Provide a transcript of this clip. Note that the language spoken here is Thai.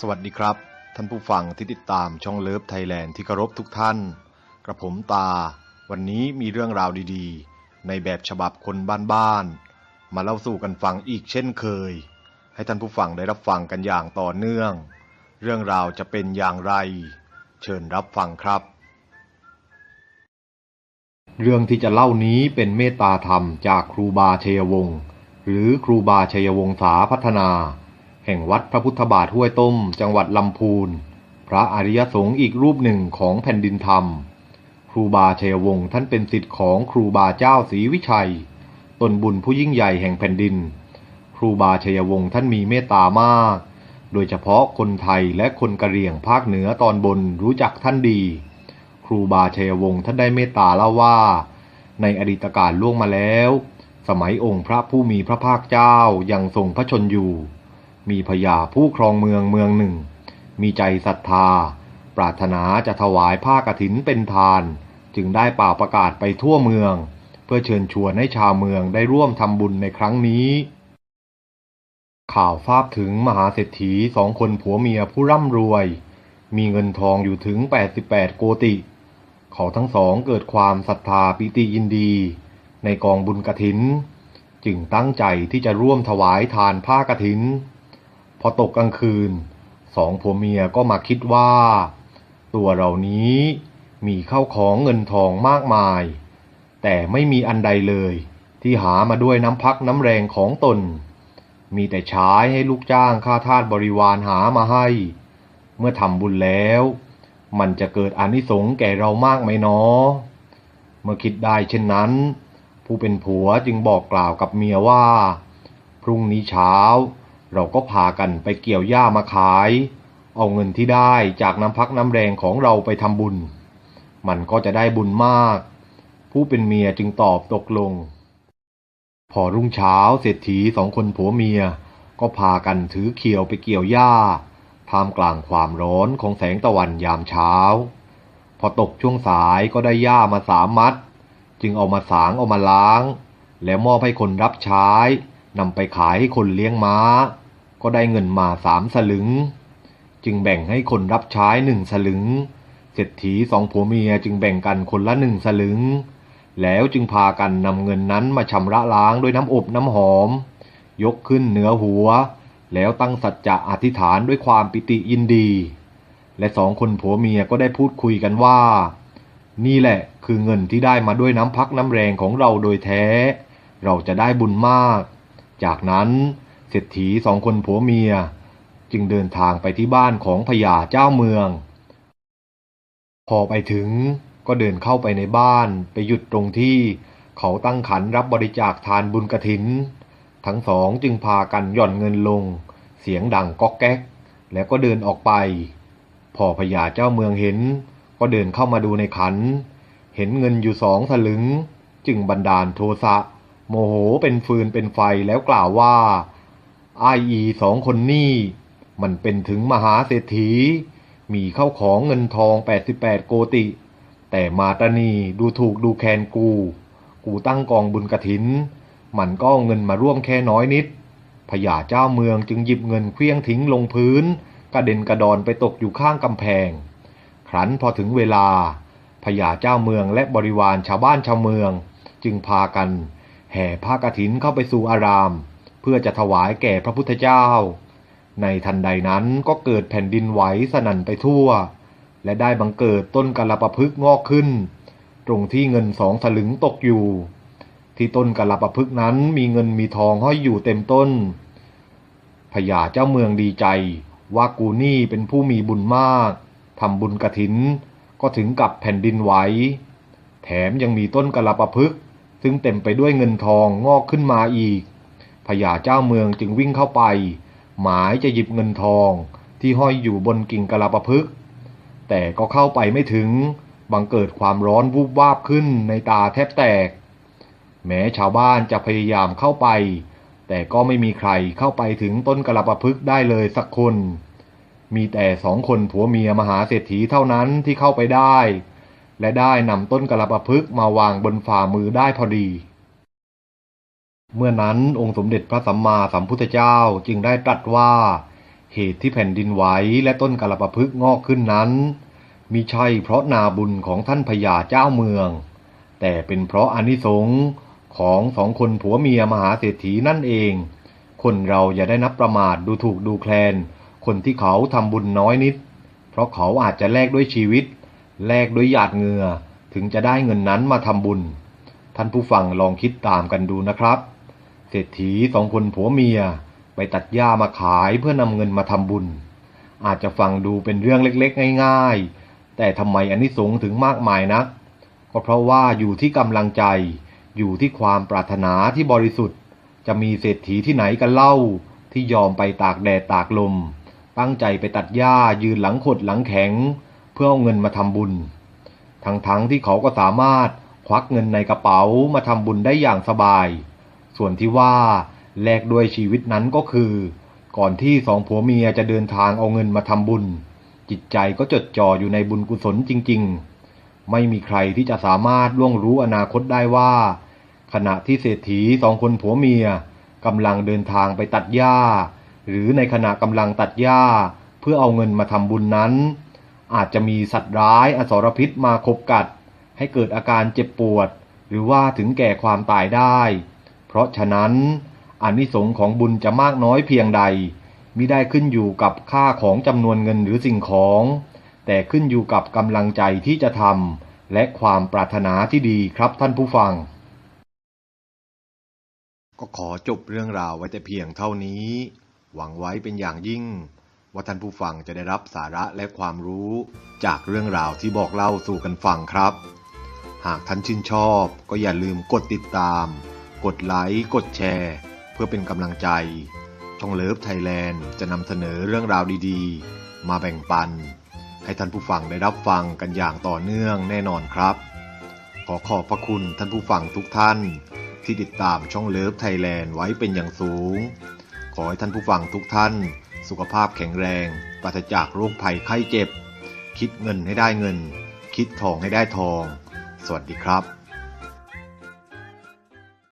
สวัสดีครับ ท่านผู้ฟังที่ติดตามช่องเลิฟไทยแลนด์ที่เคารพทุกท่าน กระผมตา วันนี้มีเรื่องราวดีๆ ในแบบฉบับคนบ้านๆมาเล่าสู่กันฟังอีกเช่นเคย ให้ท่านผู้ฟังได้รับฟังกันอย่างต่อเนื่อง เรื่องราวจะเป็นอย่างไร เชิญรับฟังครับ เรื่องที่จะเล่านี้เป็นเมตตาธรรมจากครูบาชัยวงศ์หรือครูบาชัยวงศาพัฒนา แห่งวัดพระพุทธบาทห้วยต้ม จังหวัดลำพูน พระอริยสงฆ์อีกรูปหนึ่งของแผ่นดินธรรม ครูบาชัยวงศ์ท่านเป็นศิษย์ของครูบาเจ้าศรีวิชัยตนบุญผู้ยิ่งใหญ่แห่งแผ่นดิน ครูบาชัยวงศ์ท่านมีเมตตามาก โดยเฉพาะคนไทยและคนกะเหรี่ยงภาคเหนือตอนบนรู้จักท่านดี ครูบาชัยวงศ์ท่านได้เมตตาเล่าว่า ในอดีตการล่วงมาแล้ว สมัยองค์พระผู้มีพระภาคเจ้ายังทรงพระชนอยู่ มีพญาผู้ครองเมืองเมืองหนึ่ง มีใจศรัทธา ปรารถนาจะถวายผ้ากฐินเป็นทาน จึงได้ป่าประกาศไปทั่วเมือง เพื่อเชิญชวนให้ชาวเมืองได้ร่วมทำบุญในครั้งนี้ ข่าวทราบถึงมหาเศรษฐีสองคนผัวเมียผู้ร่ำรวย มีเงินทองอยู่ถึง 88 โกติ เขาทั้งสองเกิดความศรัทธาปิติยินดี ในกองบุญกฐิน จึงตั้งใจที่จะร่วมถวายทานผ้ากฐิน อตกกลางคืนสองผัวเมียก็มาคิดว่า ตัวเรานี้มีเข้าของเงินทองมากมาย แต่ไม่มีอันใดเลย ที่หามาด้วยน้ำพักน้ำแรงของตน มีแต่ใช้ให้ลูกจ้างข้าทาสบริวารหามาให้ เมื่อทำบุญแล้ว มันจะเกิดอนิสงส์แก่เรามากไหมเนาะเมื่อคิดได้เช่นนั้น ผู้เป็นผัวจึงบอกกล่าวกับเมียว่า พรุ่งนี้เช้า เราก็พากันไปเกี่ยวหญ้ามาขาย เอาเงินที่ได้จากน้ำพักน้ำแรงของเราไปทำบุญ มันก็จะได้บุญมาก ผู้เป็นเมียจึงตอบตกลง พอรุ่งเช้าเศรษฐีสองคนผัวเมีย ก็พากันถือเขียวไปเกี่ยวหญ้าท่ามกลางความร้อนของแสงตะวันยามเช้า พอตกช่วงสายก็ได้หญ้ามาสามมัด จึงเอามาสางเอามาล้าง แล้วมอบให้คนรับใช้ นำไปขายให้คนเลี้ยงม้า ก็ได้เงินมาสามสลึง จึงแบ่งให้คนรับใช้หนึ่งสลึง เศรษฐีสองผัวเมียจึงแบ่งกันคนละหนึ่งสลึง แล้วจึงพากันนำเงินนั้นมาชำระล้างด้วยน้ำอบน้ำหอม ยกขึ้นเหนือหัว แล้วตั้งสัจจะอธิษฐานด้วยความปิติยินดี และสองคนผัวเมียก็ได้พูดคุยกันว่า นี่แหละคือเงินที่ได้มาด้วยน้ำพักน้ำแรงของเราโดยแท้ เราจะได้บุญมาก จากนั้นเศรษฐีสองคนผัวเมีย จึงเดินทางไปที่บ้านของพญาเจ้าเมือง พอไปถึงก็เดินเข้าไปในบ้านไปหยุดตรงที่เขาตั้งขันรับบริจาคทานบุญกระถิน ทั้งสองจึงพากันหย่อนเงินลง เสียงดังก๊อกแก๊ก แล้วก็เดินออกไป พอพญาเจ้าเมืองเห็น ก็เดินเข้ามาดูในขัน เห็นเงินอยู่สองสลึง จึงบันดาลโทสะ โมโหเป็นฟืนเป็นไฟแล้วกล่าวว่าไออีสองคนนี่มันเป็นถึงมหาเศรษฐี มีเข้าของเงินทอง 88 โกติ แต่มาตานีดูถูกดูแคลนกู กูตั้งกองบุญกระถิน มันก็เอาเงินมาร่วมแค่น้อยนิดพญาเจ้าเมืองจึงหยิบเงินเคลี้ยงทิ้งลงพื้น กระเด็นกระดอนไปตกอยู่ข้างกำแพง ครั้นพอถึงเวลาพญาเจ้าเมืองและบริวารชาวบ้านชาวเมือง จึงพากัน แห่ผ้ากฐินเข้าไปสู่อาราม เพื่อจะถวายแก่พระพุทธเจ้า ในทันใดนั้นก็เกิดแผ่นดินไหวสนั่นไปทั่ว และได้บังเกิดต้นกะละปะพึกงอกขึ้น ตรงที่เงินสองสลึงตกอยู่ ที่ต้นกะละปะพึกนั้นมีเงินมีทองห้อยอยู่เต็มต้นพญาเจ้าเมืองดีใจว่ากูนี่เป็นผู้มีบุญมากทำบุญกระถินก็ถึงกับแผ่นดินไหวแถมยังมีต้นกะละปะพึก ซึ่งเต็มไปด้วยเงินทองงอกขึ้นมาอีกพญาเจ้าเมืองจึงวิ่งเข้าไป หมายจะหยิบเงินทองที่ห้อยอยู่บนกิ่งกะลาปะพึกแต่ก็เข้าไปไม่ถึงบังเกิดความร้อนวูบวาบขึ้นในตาแทบแตก แม้ชาวบ้านจะพยายามเข้าไป แต่ก็ไม่มีใครเข้าไปถึงต้นกะลาปะพึกได้เลยสักคน มีแต่สองคนผัวเมียมหาเศรษฐีเท่านั้นที่เข้าไปได้ และได้นำต้นกระลาปะพึกมาวางบนฝ่ามือได้พอดี เมื่อนั้นองค์สมเด็จพระสัมมาสัมพุทธเจ้าจึงได้ตรัสว่า เหตุที่แผ่นดินไหวและต้นกระปะพึกษ์งอกขึ้นนั้นมิใช่เพราะนาบุญของท่านพญาเจ้าเมือง แต่เป็นเพราะอานิสงส์ของสองคนผัวเมียมหาเศรษฐีนั่นเอง คนเราอย่าได้นับประมาทดูถูกดูแคลน คนที่เขาทำบุญน้อยนิด เพราะเขาอาจจะแลกด้วยชีวิต แลกด้วยหยาดเหงื่อถึงจะได้เงินนั้นมาทำบุญ ท่านผู้ฟังลองคิดตามกันดูนะครับ เศรษฐีสองคนผัวเมียไปตัดหญ้ามาขายเพื่อนำเงินมาทำบุญ อาจจะฟังดูเป็นเรื่องเล็กๆ ง่ายๆ แต่ทำไมอันนี้สงถึงมากมายนัก ก็เพราะว่าอยู่ที่กำลังใจ อยู่ที่ความปรารถนาที่บริสุทธิ์ จะมีเศรษฐีที่ไหนกันเล่า ที่ยอมไปตากแดดตากลม ตั้งใจไปตัดหญ้ายืนหลังขดหลังแข็ง เพื่อเอาเงินมาทำบุญ ทั้งๆที่เขาก็สามารถควักเงินในกระเป๋ามาทำบุญได้อย่างสบาย ส่วนที่ว่าแลกด้วยชีวิตนั้นก็คือ ก่อนที่สองผัวเมียจะเดินทางเอาเงินมาทำบุญ จิตใจก็จดจ่ออยู่ในบุญกุศลจริง ๆ ไม่มีใครที่จะสามารถล่วงรู้อนาคตได้ว่า ขณะที่เศรษฐีสองคนผัวเมียกำลังเดินทางไปตัดหญ้า หรือในขณะกำลังตัดหญ้า เพื่อเอาเงินมาทำบุญนั้น อาจจะมีสัตว์ร้ายอสรพิษมาคบกัด ให้เกิดอาการเจ็บปวด หรือว่าถึงแก่ความตายได้ เพราะฉะนั้นอานิสงส์ของบุญจะมากน้อยเพียงใดมิได้ขึ้นอยู่กับค่าของจำนวนเงินหรือสิ่งของ แต่ขึ้นอยู่กับกำลังใจที่จะทำและความปรารถนาที่ดีครับท่านผู้ฟัง ก็ขอจบเรื่องราวไว้แต่เพียงเท่านี้ หวังไว้เป็นอย่างยิ่ง ว่าท่านผู้ฟังจะได้รับสาระและความรู้จากเรื่องราวที่บอกเล่าสู่กันฟังครับ หากท่านชื่นชอบก็อย่าลืมกดติดตาม กดไลค์ กดแชร์ เพื่อเป็นกำลังใจ ช่องเลิฟไทยแลนด์จะนำเสนอเรื่องราวดีๆ มาแบ่งปัน ให้ท่านผู้ฟังได้รับฟังกันอย่างต่อเนื่องแน่นอนครับ ขอขอบพระคุณท่านผู้ฟังทุกท่าน ที่ติดตามช่องเลิฟไทยแลนด์ไว้เป็นอย่างสูง ขอให้ท่านผู้ฟังทุกท่าน สุขภาพแข็งแรง ปราศจากโรคภัยไข้เจ็บ คิดเงินให้ได้เงิน คิดทองให้ได้ทอง สวัสดีครับ